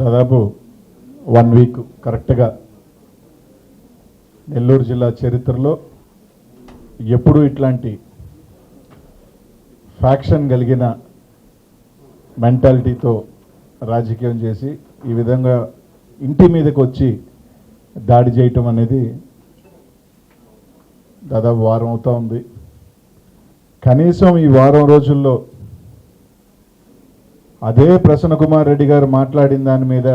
దాదాపు one week కరెక్ట్గా నెల్లూరు జిల్లా చరిత్రలో ఎప్పుడూ ఇట్లాంటి ఫ్యాక్షన్ కలిగిన మెంటాలిటీతో రాజకీయం చేసి ఈ విధంగా ఇంటి మీదకి వచ్చి దాడి చేయటం అనేది దాదాపు వారం అవుతూ ఉంది. కనీసం ఈ వారం రోజుల్లో అదే ప్రసన్న కుమార్ రెడ్డి గారు మాట్లాడిన దాని మీద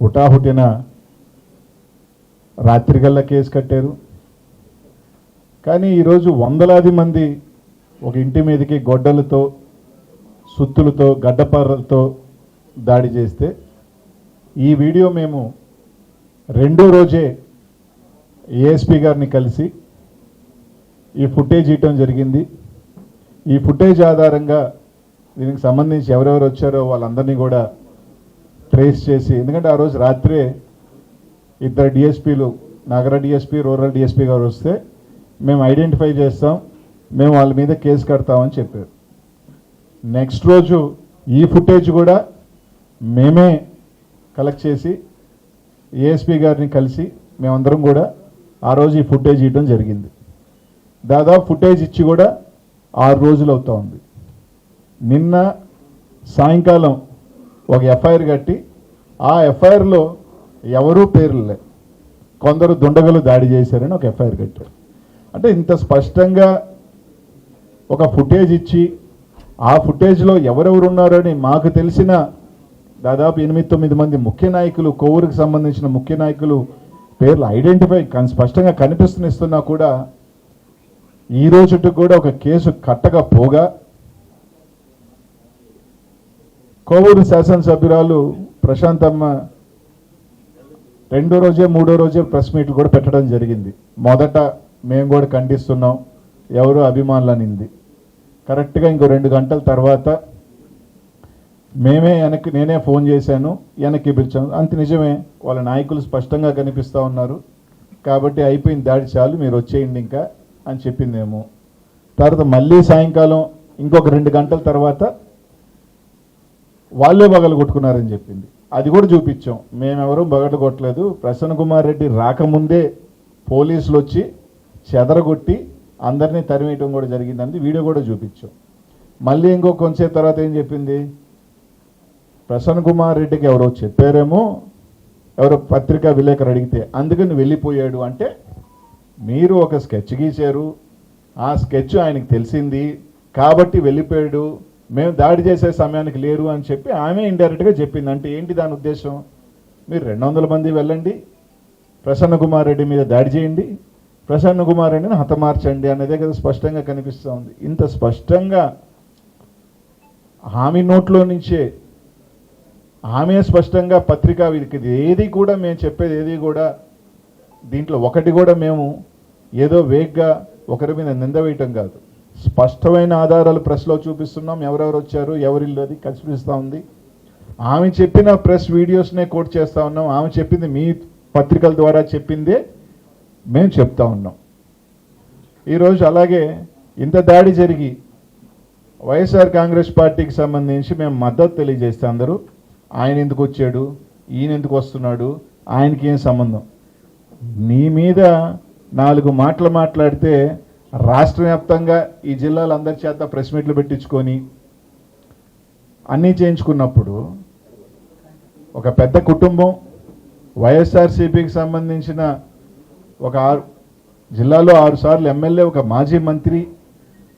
హుటాహుటిన రాత్రికల్లా కేసు కట్టారు. కానీ ఈరోజు వందలాది మంది ఒక ఇంటి మీదకి గొడ్డలతో సుత్తులతో గడ్డపర్రలతో దాడి చేస్తే ఈ వీడియో మేము రెండో రోజే ఏఎస్పి గారిని కలిసి ఈ ఫుటేజ్ ఇవ్వటం జరిగింది. ఈ ఫుటేజ్ ఆధారంగా దీనికి సంబంధించి ఎవరెవరు వచ్చారో వాళ్ళందరినీ కూడా ట్రేస్ చేసి ఎందుకంటే ఆ రోజు రాత్రే ఇద్దరు డిఎస్పీలు నగర డిఎస్పీ రూరల్ డిఎస్పీ గారు వస్తే మేము ఐడెంటిఫై చేస్తాం మేము వాళ్ళ మీద కేసు కడతామని చెప్పారు. నెక్స్ట్ రోజు ఈ ఫుటేజ్ కూడా మేమే కలెక్ట్ చేసి ఏఎస్పీ గారిని కలిసి మేమందరం కూడా ఆ రోజు ఈ ఫుటేజ్ ఇవ్వడం జరిగింది. దాదాపు ఫుటేజ్ ఇచ్చి కూడా ఆరు రోజులు అవుతా ఉంది. నిన్న సాయంకాలం ఒక ఎఫ్ఐఆర్ కట్టి ఆ ఎఫ్ఐఆర్లో ఎవరూ పేర్లే కొందరు దుండగలు దాడి చేశారని ఒక ఎఫ్ఐఆర్ కట్టారు. అంటే ఇంత స్పష్టంగా ఒక ఫుటేజ్ ఇచ్చి ఆ ఫుటేజ్లో ఎవరెవరు ఉన్నారని మాకు తెలిసిన దాదాపు ఎనిమిది తొమ్మిది మంది ముఖ్య నాయకులు కొవ్వూరుకు సంబంధించిన ముఖ్య నాయకులు పేర్లు ఐడెంటిఫై కానీ స్పష్టంగా కనిపిస్తున్నా కూడా ఈ రోజు కూడా ఒక కేసు కట్టకపోగా కోవూరు శాసనసభ్యురాలు ప్రశాంతమ్మ రెండో రోజే మూడో రోజే ప్రెస్ మీట్లు కూడా పెట్టడం జరిగింది. మొదట మేము కూడా ఖండిస్తున్నాం ఎవరు అభిమానులనింది. కరెక్ట్గా ఇంకో రెండు గంటల తర్వాత మేమే వెనక్కి నేనే ఫోన్ చేశాను వెనక్కి పిలిచాను అంత నిజమే వాళ్ళ నాయకులు స్పష్టంగా కనిపిస్తూ ఉన్నారు. కాబట్టి అయిపోయింది దాడి చాలు మీరు వచ్చేయండి ఇంకా. అని చెప్పిందేమో. తర్వాత మళ్ళీ సాయంకాలం ఇంకొక రెండు గంటల తర్వాత వాళ్ళే బగలు కొట్టుకున్నారని చెప్పింది. అది కూడా చూపించాం. మేమెవరూ బగలు కొట్టలేదు. ప్రసన్న కుమార్ రెడ్డి రాకముందే పోలీసులు వచ్చి చెదరగొట్టి అందరినీ తరిమేయటం కూడా జరిగిందని వీడియో కూడా చూపించాం. మళ్ళీ ఇంకో కొంచెం తర్వాత ఏం చెప్పింది? ప్రసన్న కుమార్ రెడ్డికి ఎవరో చెప్పారేమో? ఎవరో పత్రికా విలేకరు అడిగితే. అందుకని వెళ్ళిపోయాడు అంటే మీరు ఒక స్కెచ్ గీశారు ఆ స్కెచ్ ఆయనకు తెలిసింది కాబట్టి వెళ్ళిపోయాడు మేము దాడి చేసే సమయానికి లేరు అని చెప్పి ఆమె ఇండైరెక్ట్గా చెప్పింది. అంటే ఏంటి దాని ఉద్దేశం? మీరు రెండు వందల మంది వెళ్ళండి ప్రసన్న కుమార్ రెడ్డి మీద దాడి చేయండి ప్రసన్న కుమార్ రెడ్డిని హతమార్చండి అనేదే కదా స్పష్టంగా కనిపిస్తూ ఉంది. ఇంత స్పష్టంగా హామీ నోట్లో నుంచే ఆమె స్పష్టంగా పత్రికా వీరికి ఇది ఏది కూడా మేము చెప్పేది ఏది కూడా దీంట్లో ఒకటి కూడా మేము ఏదో వేగ్గా ఒకరి మీద నింద వేయటం కాదు. స్పష్టమైన ఆధారాలు ప్రెస్లో చూపిస్తున్నాం. ఎవరెవరు వచ్చారు ఎవరిల్లు అది కనిపిస్తూ ఉంది. ఆమె చెప్పిన ప్రెస్ వీడియోస్నే కోట్ చేస్తూ ఉన్నాం. ఆమె చెప్పింది మీ పత్రికల ద్వారా చెప్పిందే మేము చెప్తా ఉన్నాం. ఈరోజు అలాగే ఇంత దాడి జరిగి వైఎస్ఆర్ కాంగ్రెస్ పార్టీకి సంబంధించి మేము మద్దతు తెలియజేస్తే అందరూ ఆయన ఎందుకు వచ్చాడు ఈయన ఎందుకు వస్తున్నాడు ఆయనకి ఏం సంబంధం? నీ మీద నాలుగు మాటలు మాట్లాడితే రాష్ట్ర వ్యాప్తంగా ఈ జిల్లాలో అందరి చేత ప్రెస్ మీట్లు పెట్టించుకొని అన్నీ చేయించుకున్నప్పుడు ఒక పెద్ద కుటుంబం వైఎస్ఆర్సీపీకి సంబంధించిన ఒక ఆరు జిల్లాలో ఆరు సార్లు ఎమ్మెల్యే ఒక మాజీ మంత్రి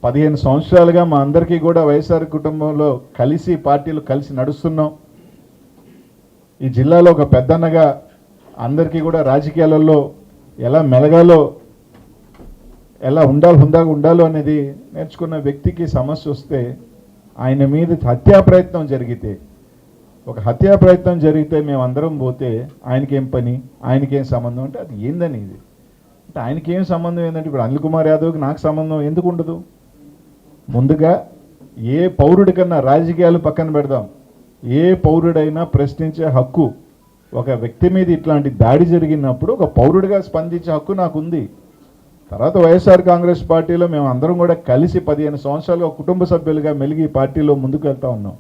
పదిహేను సంవత్సరాలుగా మా అందరికీ కూడా వైఎస్ఆర్ కుటుంబంలో కలిసి పార్టీలు కలిసి నడుస్తున్నాం. ఈ జిల్లాలో ఒక పెద్దన్నగా అందరికీ కూడా రాజకీయాలలో ఎలా మెలగాలో ఎలా ఉండాలి హుందాగా ఉండాలో అనేది నేర్చుకున్న వ్యక్తికి సమస్య వస్తే ఆయన మీద హత్యా ప్రయత్నం జరిగితే ఒక హత్యా ప్రయత్నం జరిగితే మేము అందరం పోతే ఆయనకేం పని ఆయనకేం సంబంధం? అంటే అది ఏందని ఇది? అంటే ఆయనకేం సంబంధం ఏంటంటే ఇప్పుడు అనిల్ కుమార్ యాదవ్కి నాకు సంబంధం ఎందుకు ఉండదు? ముందుగా ఏ పౌరుడి కన్నా రాజకీయాలు పక్కన పెడదాం. ఏ పౌరుడైనా ప్రశ్నించే హక్కు ఒక వ్యక్తి మీద ఇట్లాంటి దాడి జరిగినప్పుడు ఒక పౌరుడిగా స్పందించే హక్కు నాకు ఉంది తర్వాత వైఎస్ఆర్ కాంగ్రెస్ పార్టీలో మేము అందరం కూడా కలిసి పదిహేను సంవత్సరాలుగా ఒక కుటుంబ సభ్యులుగా మెలిగి పార్టీలో ముందుకు వెళ్తా ఉన్నాం.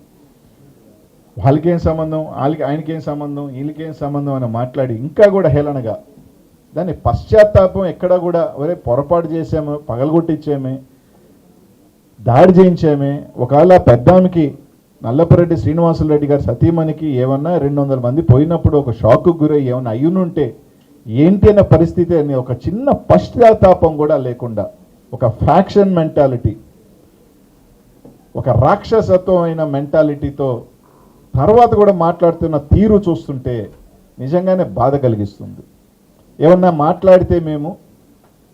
వాళ్ళకేం సంబంధం? వాళ్ళకి ఆయనకేం సంబంధం? వీళ్ళకేం సంబంధం? అని మాట్లాడి ఇంకా కూడా హేళనగా. దాన్ని పశ్చాత్తాపం ఎక్కడా కూడా ఒరే పొరపాటు చేసాము పగలగొట్టించామే దాడి చేయించామే. ఒకవేళ పెద్దామికి నల్లపరెడ్డి శ్రీనివాసులరెడ్డి గారి సతీమణికి ఏమన్నా రెండు వందల మంది పోయినప్పుడు ఒక షాక్కు గురై ఏమన్నా అయ్యునుంటే ఏంటి అన్న పరిస్థితి అని ఒక చిన్న పశ్చాత్తాపం కూడా లేకుండా ఒక ఫ్యాక్షన్ మెంటాలిటీ ఒక రాక్షసత్వమైన మెంటాలిటీతో తర్వాత కూడా మాట్లాడుతున్న తీరు చూస్తుంటే నిజంగానే బాధ కలిగిస్తుంది. ఏమన్నా మాట్లాడితే మేము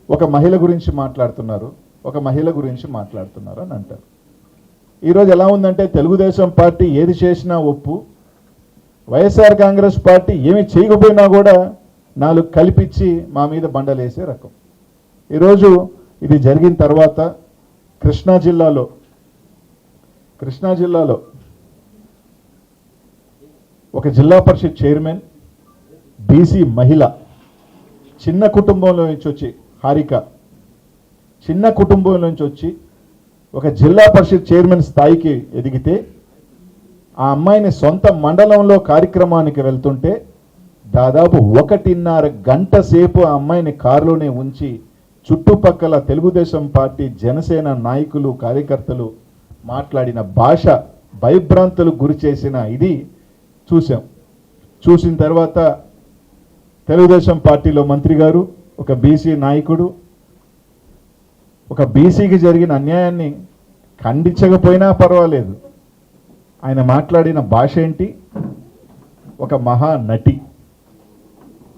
ఒక మహిళ గురించి మాట్లాడుతున్నారు ఒక మహిళ గురించి మాట్లాడుతున్నారు అని అంటారు. ఈరోజు ఎలా ఉందంటే తెలుగుదేశం పార్టీ ఏది చేసినా ఒప్పు. వైఎస్ఆర్ కాంగ్రెస్ పార్టీ ఏమి చేయకపోయినా కూడా నాలుగు కల్పించి మా మీద బండలేసే రకం. ఈరోజు ఇది జరిగిన తర్వాత కృష్ణా జిల్లాలో కృష్ణా జిల్లాలో ఒక జిల్లా పరిషత్ చైర్మన్ బీసీ మహిళ చిన్న కుటుంబంలో నుంచి వచ్చి హారిక చిన్న కుటుంబం నుంచి వచ్చి ఒక జిల్లా పరిషత్ చైర్మన్ స్థాయికి ఎదిగితే ఆ అమ్మాయిని సొంత మండలంలో కార్యక్రమానికి వెళ్తుంటే దాదాపు ఒకటిన్నర గంట సేపు ఆ అమ్మాయిని కారులోనే ఉంచి చుట్టుపక్కల తెలుగుదేశం పార్టీ జనసేన నాయకులు కార్యకర్తలు మాట్లాడిన భాష భయభ్రాంతులు గురి చేసిన ఇది చూసాం చూసిన తర్వాత తెలుగుదేశం పార్టీలో మంత్రి గారు ఒక బీసీ నాయకుడు ఒక బీసీకి జరిగిన అన్యాయాన్ని ఖండించకపోయినా పర్వాలేదు. ఆయన మాట్లాడిన భాష ఏంటి? ఒక మహా నటి.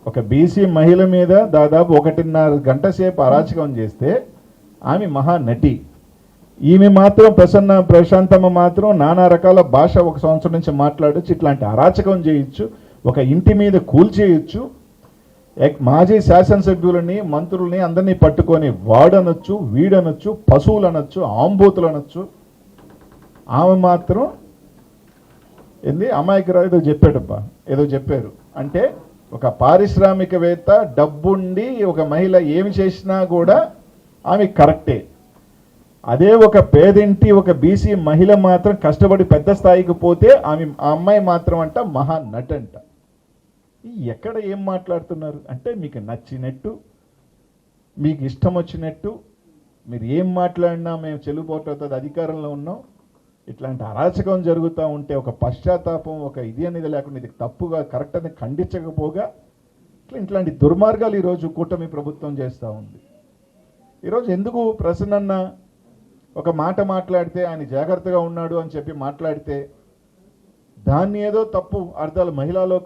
ఒక బీసీ మహిళ మీద దాదాపు ఒకటిన్నర గంట సేపు అరాచకం చేస్తే ఆమె మహా నటి. ఈమె మాత్రం ప్రసన్న ప్రశాంతమ్మ మాత్రం నానా రకాల భాష ఒక సంవత్సరం నుంచి మాట్లాడచ్చు ఇట్లాంటి అరాచకం చేయొచ్చు ఒక ఇంటి మీద కూల్చేయచ్చు మాజీ శాసనసభ్యులని మంత్రుల్ని అందరినీ పట్టుకొని వాడనొచ్చు వీడనొచ్చు పశువులు అనొచ్చు ఆంబూతులు అనొచ్చు ఆమె మాత్రం ఏంది? అమాయకురావు ఏదో చెప్పాడబ్బా ఏదో చెప్పారు. అంటే ఒక పారిశ్రామికవేత్త డబ్బుండి ఒక మహిళ ఏమి చేసినా కూడా ఆమె కరెక్టే. అదే ఒక పేదింటి ఒక బీసీ మహిళ మాత్రం కష్టపడి పెద్ద స్థాయికి పోతే ఆమె ఆ అమ్మాయి మాత్రం అంట మహా నటంట. ఎక్కడ ఏం మాట్లాడుతున్నారు? అంటే మీకు నచ్చినట్టు మీకు ఇష్టం వచ్చినట్టు మీరు ఏం మాట్లాడినా మేము చెల్లుపోతుంది అధికారంలో ఉన్నాం. ఇట్లాంటి అరాచకం జరుగుతూ ఉంటే ఒక పశ్చాత్తాపం ఒక ఇది అనేది లేకుండా ఇది తప్పుగా కరెక్ట్ అని ఖండించకపోగా ఇట్లా ఇట్లాంటి దుర్మార్గాలు ఈరోజు కూటమి ప్రభుత్వం చేస్తూ ఉంది. ఈరోజు ఎందుకు ప్రసన్న ఒక మాట మాట్లాడితే ఆయన జాగ్రత్తగా ఉన్నాడు అని చెప్పి మాట్లాడితే దాన్ని ఏదో తప్పు అర్థాలు మహిళలో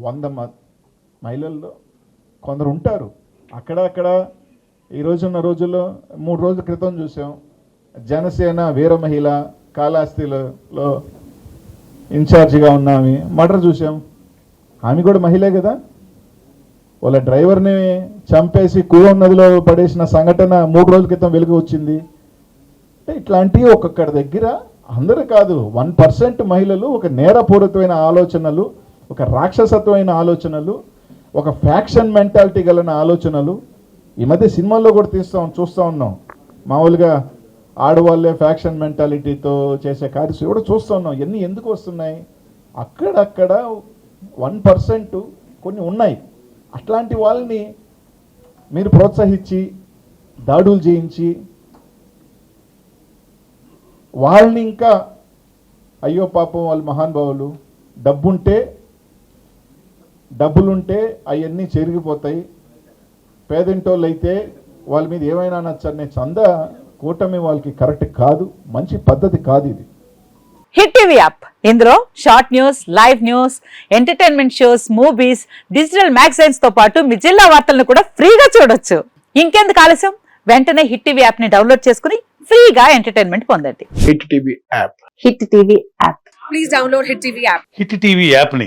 వంద మ- మహిళల్లో కొందరు ఉంటారు. అక్కడ అక్కడ ఈ రోజున్న రోజుల్లో మూడు రోజుల క్రితం చూసాం. జనసేన వీర మహిళ కాళహస్తిలో ఇన్ఛార్జిగా ఉన్న ఆమె. మర్డర్ చూసాం. ఆమె కూడా మహిళే కదా? వాళ్ళ డ్రైవర్ని చంపేసి కూవం నదిలో పడేసిన సంఘటన మూడు రోజుల క్రితం వెలుగు వచ్చింది. అంటే ఇట్లాంటివి ఒక్కొక్కడి దగ్గర అందరూ కాదు వన్ పర్సెంట్ మహిళలు ఒక నేరపూరితమైన ఆలోచనలు ఒక రాక్షసత్వమైన ఆలోచనలు ఒక ఫ్యాక్షన్ మెంటాలిటీ గలన ఆలోచనలు ఈ మధ్య సినిమాల్లో కూడా తీస్తాం చూస్తూ ఉన్నాం. మామూలుగా ఆడవాళ్ళే ఫ్యాక్షన్ మెంటాలిటీతో చేసే కార్యక్రమం కూడా చూస్తూ ఉన్నాం. ఇవన్నీ ఎందుకు వస్తున్నాయి? అక్కడక్కడ వన్ పర్సెంట్ కొన్ని ఉన్నాయి. అట్లాంటి వాళ్ళని మీరు ప్రోత్సహించి దాడులు చేయించి వాళ్ళని ఇంకా అయ్యో పాపం వాళ్ళు మహానుభావులు డబ్బుంటే డబ్బులుంటే అవన్నీ చెరిగిపోతాయి. పేదింటోళ్ళు అయితే వాళ్ళ మీద ఏమైనా అనొచ్చు అనే చంద కూటమి వాళ్ళకి కరెక్ట్ కాదు మంచి పద్ధతి కాదు ఇది. Hit TV app. ఇందులో short news live news entertainment shows movies digital మ్యాగజైన్స్తో పాటు మీ జిల్లా వార్తలను కూడా ఫ్రీగా చూడొచ్చు. ఇంకెందుకు ఆలస్యం? వెంటనే హిట్ టీవీ యాప్ని డౌన్లోడ్ చేసుకుని ఫ్రీగా ఎంటర్టైన్మెంట్ పొందండి. Hit TV app. Hit TV app. Please download Hit TV app. Hit TV యాప్ని